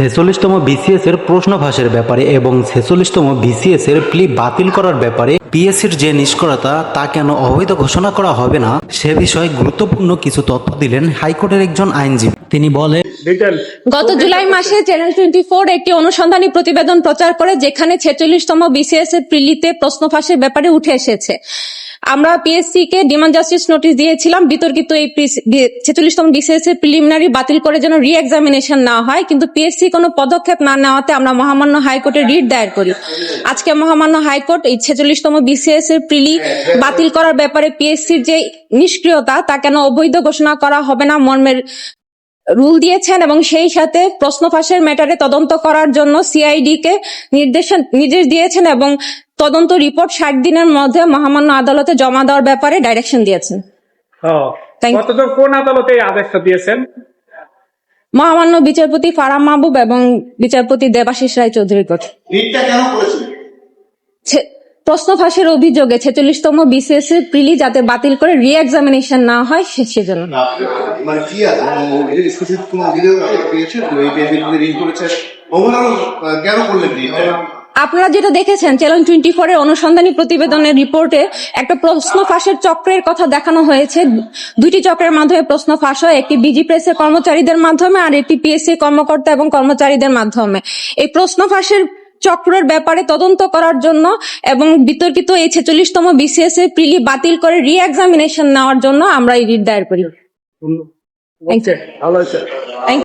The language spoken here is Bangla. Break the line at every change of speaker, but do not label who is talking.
ছেচল্লিশতম বিসিএস এর প্রশ্ন ফাঁসের ব্যাপারে এবং ছেচল্লিশতম বিসিএস এর প্লি বাতিল করার ব্যাপারে পিএসসির যে নিষ্করতা তা কেন অবৈধ ঘোষণা করা হবে না, সে বিষয়ে গুরুত্বপূর্ণ কিছু তথ্য দিলেন হাইকোর্টের একজন আইনজীবী। তিনি বলেন
গত জুলাই মাসে চ্যানেল টোয়েন্টি ফোর একটি অনুসন্ধানী প্রতিবেদন প্রচার করে যেখানে ছেচল্লিশতম বিসিএস এর প্রিলিতে প্রশ্ন ফাঁসের ব্যাপারে উঠে এসেছে। আমরা পিএসসি কে ডিমান্ড জাস্টিস নোটিশ দিয়েছিলাম বিতর্কিত এই ছেচল্লিশতম বিসিএস এর প্রিলিমিনারি বাতিল করে যেন রি এক্সামিনেশন না হয় কিন্তু পিএসসি কোনো পদক্ষেপ না নেওয়াতে আমরা মহামান্য হাইকোর্টে রিট দায়ের করি। আজকে মহামান্য হাইকোর্ট এই ছেচল্লিশতম বিসিএস এর প্রিলি বাতিল করার ব্যাপারে পিএসসির যে নিষ্ক্রিয়তা তা কেন অবৈধ ঘোষণা করা হবে না মর্মের রুল দিয়েছেন এবং সেই সাথে প্রশ্ন ফাঁসের ম্যাটারে তদন্ত করার জন্য সিআইডি কে নির্দেশ নির্দেশ দিয়েছেন এবং তদন্ত রিপোর্ট ষাট দিনের মধ্যে মহামান্য আদালতে জমা দেওয়ার ব্যাপারে ডাইরেকশন দিয়েছেন।
কোন আদালতে আদেশটা দিয়েছেন?
মহামান্য বিচারপতি ফারাম মাহবুব এবং বিচারপতি দেবাশিস রায় চৌধুরীর কথা প্রশ্ন ফাঁসের অভিযোগে ছেচল্লিশতম বিসিএস এর প্রিলি যাতে বাতিল করে রি এক্সামিনেশন না হয় সে- সেজন্য।
মানে কি পেয়েছেন ওভারঅল কেন করলেন
আপনারা যেটা দেখেছেন চ্যানেল টোয়েন্টি ফোর এর অনুসন্ধানী প্রতিবেদনের রিপোর্টে একটা প্রশ্ন ফাঁসের চক্রের কথা দেখানো হয়েছে। দুইটি চক্রের মাধ্যমে প্রশ্ন ফাঁস হয় একটি বিজি প্রেসের কর্মচারীদের মাধ্যমে আর একটি পিএসসি কর্মকর্তা এবং কর্মচারীদের মাধ্যমে। এই প্রশ্ন ফাঁসের চক্রের ব্যাপারে তদন্ত করার জন্য এবং বিতর্কিত এই ছেচল্লিশতম বিসিএস এর প্রিলি বাতিল করে রি এক্সামিনেশন নেওয়ার জন্য আমরা এই রিট দায়ের করি।
Thank you